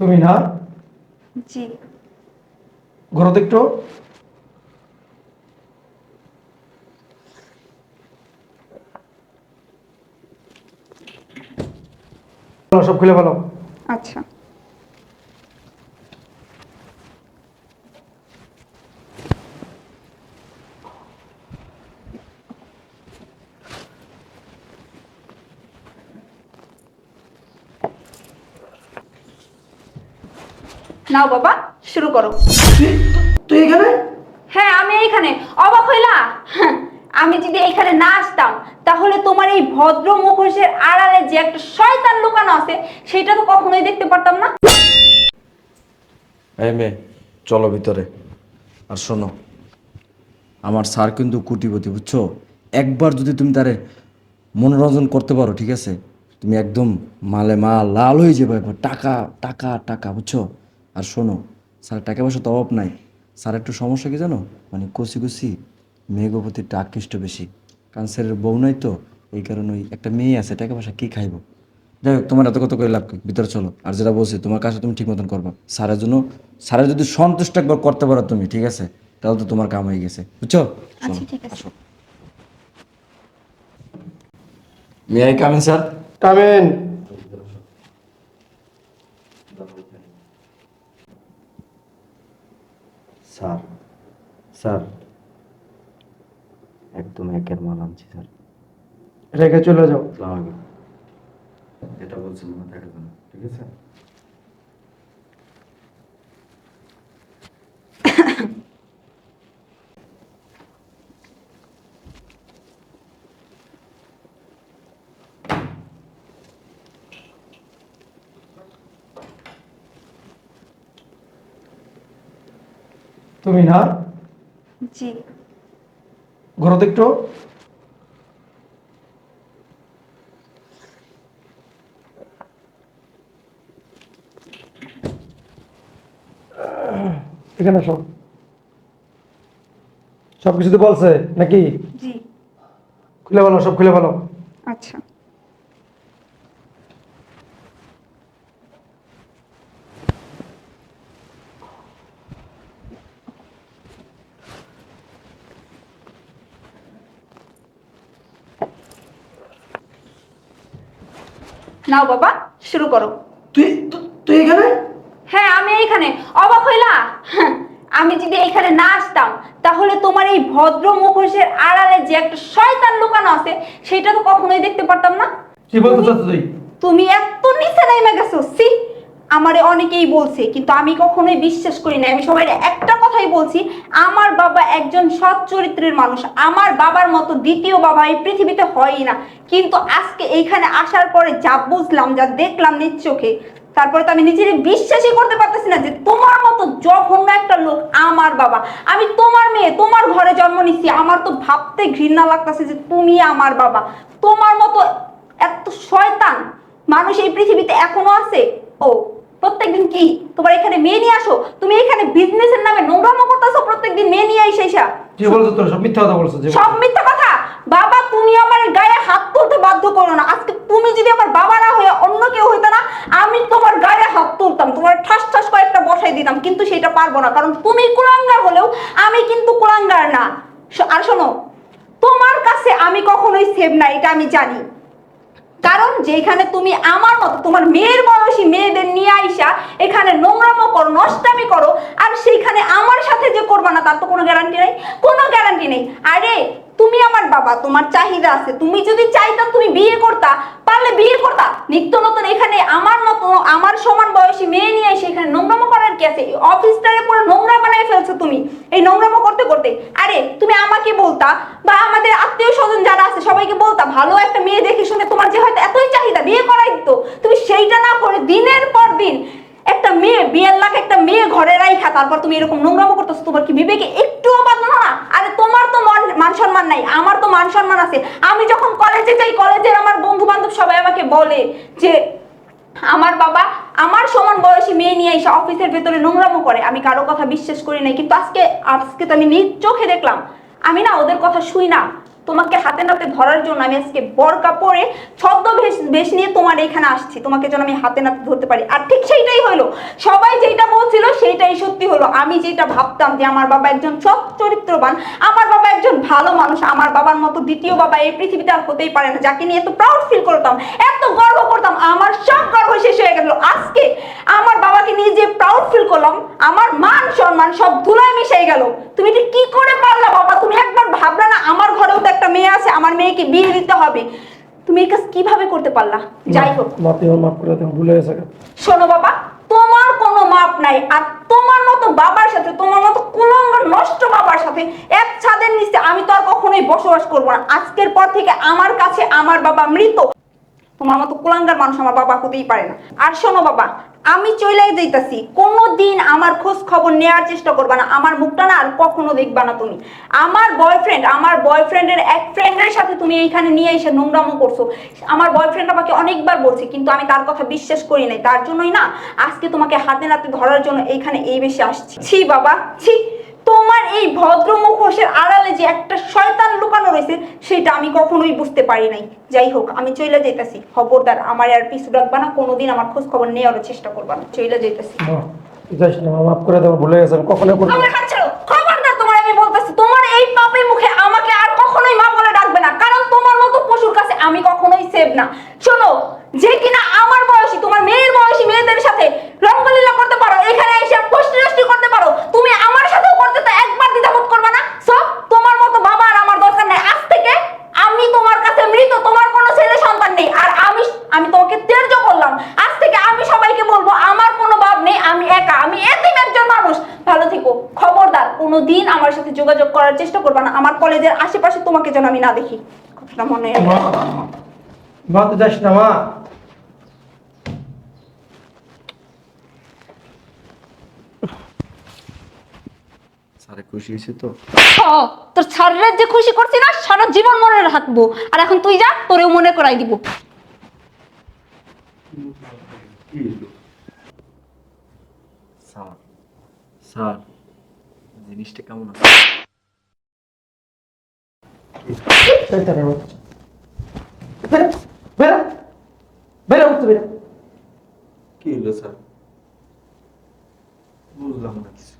তুমি না? জি। ঘোরো দেখো সব খুলে বলো আচ্ছা। নাও বাবা শুরু করো। তুই এখানে? হ্যাঁ আমি এইখানে। অবাক হইলা? হ্যাঁ, আমি যদি এইখানে না আসতাম তাহলে তোমার এই ভদ্র মুখোশের আড়ালে যে একটা শয়তান লুকানো আছে সেটা তো কখনোই দেখতে পারতাম না। এই মেয়ে চলো ভিতরে। আর শোনো আমার স্যার কিন্তু কুটিপতি বুঝছ? একবার যদি তুমি তারে মনোরঞ্জন করতে পারো ঠিক আছে? তুমি একদম মালে মাল লাল হয়ে যাবে টাকা টাকা টাকা বুঝছ? আর শোনো স্যার টাকা পয়সা তো অভাব নাই। স্যার একটু সমস্যা কি জানো? মানে কষি কষি মেঘপতির একটু আকৃষ্ট বেশি। কারণ স্যারের বউ নাই তো এই কারণে ওই একটা মেয়ে আছে টাকা পয়সা কি খাইবো? যাই হোক তোমার এত কত করে লাভ ভিতরে চলো। আর যেটা বলছি তোমার কাছে তুমি ঠিক মতন করবা। স্যারের জন্য স্যারের যদি সন্তুষ্ট একবার করতে পারো তুমি ঠিক আছে? তাহলে তো তোমার কাম হয়ে গেছে। বুঝছ? আচ্ছা ঠিক may I come in sir come in sir sir. একদম একের মাল আনছি স্যার। রেখে চলে যাও। এটা ঢোকে না। ঠিক আছে? তুমি না? জি। ঘোরো তো একটু? এখানে সব সব কিছু তো বলছে নাকি? জি। খুলে বলো সব খুলে বলো। আচ্ছা। নাও বাবা শুরু করো। তুই তুই এখানে? হ্যাঁ আমি এইখানে। অবাক হইলা? হ্যাঁ, আমি যদি এখানে না আসতাম তাহলে তোমার এই ভদ্র মুখোশের আড়ালে যে একটা শয়তান লুকানো আছে সেটা তো কখনোই দেখতে পারতাম না। কি বলতে চাচ্ছ তুই? তুমি এত নিচে নেমে গেছো সি আমারে অনেকেই বলছে, কিন্তু আমি কখনোই বিশ্বাস করি না। আমি সবাই একটা কথাই বলছি, আমার বাবা একজন সৎ চরিত্রের মানুষ। আমার বাবার মতো দ্বিতীয় বাবা এই পৃথিবীতে হয়ই না। কিন্তু আজকে এইখানে আসার পরে যা বুঝলাম, যা দেখলাম নিজ চোখে, তারপরে তো আমি নিজের বিশ্বাসই করতে পারতেছি না যে তোমার মতো জঘন্য একটা লোক আমার বাবা। আমি তোমার মেয়ে, তোমার ঘরে জন্ম নিচ্ছি আমার তো ভাবতে ঘৃণা লাগতেছে যে তুমি আমার বাবা। তোমার মতো এত শয়তান মানুষ এই পৃথিবীতে এখনও আছে? ও প্রত্যেকদিন কি? তোমার এখানে মেয়ে নিয়ে আসো? তুমি এখানে বিজনেসের নামে নোংরামো করতেছো প্রত্যেকদিন মেয়ে নিয়ে এসা কি বলছো তোর সব মিথ্যা কথা বলছো সব মিথ্যা কথা? বাবা তুমি আমার গায়ে হাত তুলতে বাধ্য করো না। আজকে তুমি যদি আমার বাবা না হয়ে অন্য কেউ হইতো না আমি তোমার গায়ে হাত তুলতাম। তোমার ঠাস ঠাস কয়েকটা বসাই দিতাম কিন্তু সেটা পারব না। কারণ তুমি কুলাঙ্গার হলেও আমি কিন্তু কুলাঙ্গার না। আর শোনো তোমার কাছে আমি কখনোই সেভ না এটা আমি জানি। কারণ যেখানে তুমি আমার মতো, তোমার মেয়ের বয়সী মেয়েদের নিয়ে আইসা, এখানে নোংরামো করো, নষ্টামি করো, আর সেইখানে আমার সাথে যে করবা না, তার তো কোনো গ্যারান্টি নেই। কোনো গ্যারান্টি নেই। আরে, তুমি আমার বাবা, তোমার চাহিদা আছে। তুমি যদি চাইতা তুমি বিয়ে করতা, পারলে বিয়ে করতা। নিত্য নতুন এখানে আমার মতো, আমার সমান বয়সী মেয়ে নিয়ে এসে এখানে নোংরামো করার কি আছে? অফিসটারে পুরো নোংরা বানাই ফেলছো তুমি। এই নোংরামো করতে করতে। আরে, তুমি আমাকে বলতা বা আমাদের আত্মীয় স্বজন যারা আছে সবাইকে বলতা, ভালো একটা মেয়ে দেখে শুনে তোমার যে হয়তো এতই চাহিদা বিয়ে করাই দিত। তুমি সেইটা না করে দিনের পর দিন একটা মেয়ে, বিয়ের লাখ একটা মেয়ে ঘরে রাইখা, তারপর তুমি এরকম নোংরামো করতেছো, তোমার কি বিবেকে একটুও বাদ না আরে তোমার তো মান- মান সম্মান নাই, আমার তো মান সম্মান আছে। আমি যখন কলেজে যাই কলেজের আমার বন্ধু বান্ধব সবাই আমাকে বলে যে, আমার বাবা আমার সমান বয়সী মেয়ে নিয়ে এসে অফিসের ভেতরে নোংরামো করে। আমি কারও কথা বিশ্বাস করি নাই, কিন্তু আজকে আজকে তো আমি নিজ চোখে দেখলাম। আমি না ওদের কথা শুই না। তোমাকে হাতে নাতে ধরার জন্য আমি আজকে বরকা পরে ছদ্ম বেশ নিয়ে তোমার এখানে আসছি। তোমাকে যেন আমি হাতে নাতে ধরতে পারি। আর ঠিক সেইটাই হলো। সবাই যেটা বলছিল, সেইটাই সত্যি হলো। আমি যেটা ভাবতাম যে আমার বাবা একজন সৎ চরিত্রবান, আমার বাবা একজন ভালো মানুষ, আমার বাবার মতো দ্বিতীয় বাবা এই পৃথিবীতে আর হতেই পারে না। যাকে নিয়ে এত প্রাউড ফিল করতাম, এত গর্ব করতাম, আমার সব গর্ব শেষ হয়ে গেল। আজকে আমার বাবাকে নিয়ে যে প্রাউড ফিল করলাম, আমার মান সম্মান সব ধুলায় মিশে গেল। তুমি কি করে পারলা বাবা? তুমি একবার ভাবলা না, আমার ঘরেও তো একটা মেয়ে আছে, আমার মেয়েকে বিয়ে দিতে হবে। তুমি এই কাজ কীভাবে করতে পারলা? যাই হোক। মা তুই আমার মাফ করে দাও ভুলে গেছে শোনো বাবা তোমার কোনো মাপ নাই আর তোমার মতো বাবার সাথে তোমার মতো কুলঙ্গ নষ্ট বাবার সাথে এক ছাদের নিচে আমি তো আর কখনোই বসবাস করব না। আজকের পর থেকে আমার কাছে আমার বাবা মৃত। তোমার মতো কুলাঙ্গার মানুষ আমার বাবা হতেই পারে না। আর শোনো বাবা, আমি চলে যাইতাছি কোনো দিন আমার খোঁজ খবর নেওয়ার চেষ্টা করবা না, আমার মুখটা না আর কখনো দেখবা না তুমি। আমার বয়ফ্রেন্ড আমার বয়ফ্রেন্ডের এক ফ্রেন্ডের সাথে তুমি এইখানে নিয়ে এসে নোংরামো করছ। আমার বয়ফ্রেন্ড আমাকে অনেকবার বলছে, কিন্তু আমি তার কথা বিশ্বাস করি নাই। তার জন্যই না, আজকে তোমাকে হাতে নাতে ধরার জন্য এইখানে এই বেশি আসছি। ছি বাবা, ছি। তোমার এই ভদ্র মুখোশের আড়ালে যে একটা শয়তান লুকানো রয়েছে সেটা আমি কখনোই বুঝতে পারি নাই। যাই হোক আমি চলে যাইতাছি। খবরদার আমার আর পিছু রাখবা না কোনোদিন আমার খোঁজ খবর নেওয়ার চেষ্টা করবা না। চলে যাইতাছি। যাইস না মাফ করে দেন ভুলে গেছে আমি কখনো করব আমার হাত ছাড়ো! খবরদার তোমার আমি বলতেছি তোমার এই পাপের মুখে আমাকে আর কখনোই মা বলে ডাকবে না কারণ তোমার মতো পশুর কাছে আমি কখনোই সেভ না। শোনো যে কিনা আমার বয়সী তোমার মেয়ের বয়সী মেয়েদের সাথে রঙ্গলীলা করতে পারো এখানে এসে নষ্টি করতে পারো তুমি আমার সাথেও করতে তো একবার দ্বিধাবোধ করবে না সো তোমার মতো বাবা আর আমার দরকার নেই আজ থেকে আমি তোমার কাছে মৃত তোমার কোনো ছেলে সন্তান নেই আর আমি আমি তোমাকে ত্যায্য করলাম আজ থেকে আমি সবাইকে বলব আমার কোনো বাপ নেই আমি একা আমি এতিম একজন মানুষ ভালো থেকো খবরদার কোনো দিন আমার সাথে যোগাযোগ করার চেষ্টা করবে না। আমার কলেজের আশেপাশে তোমাকে যেন আমি না দেখি। কথাটা মনে। মা মা তুই না মা। স্যারে খুশি হয়েছে তো? ও, তোর শরীরের যে খুশি করছি না সারা জীবন মনে রাখব। আর এখন তুই যা তোরেও মনে করাই দিব। স্যার স্যার জিনিসটা কেমন আছে? কি হলো স্যার? বুঝলাম না কিছু।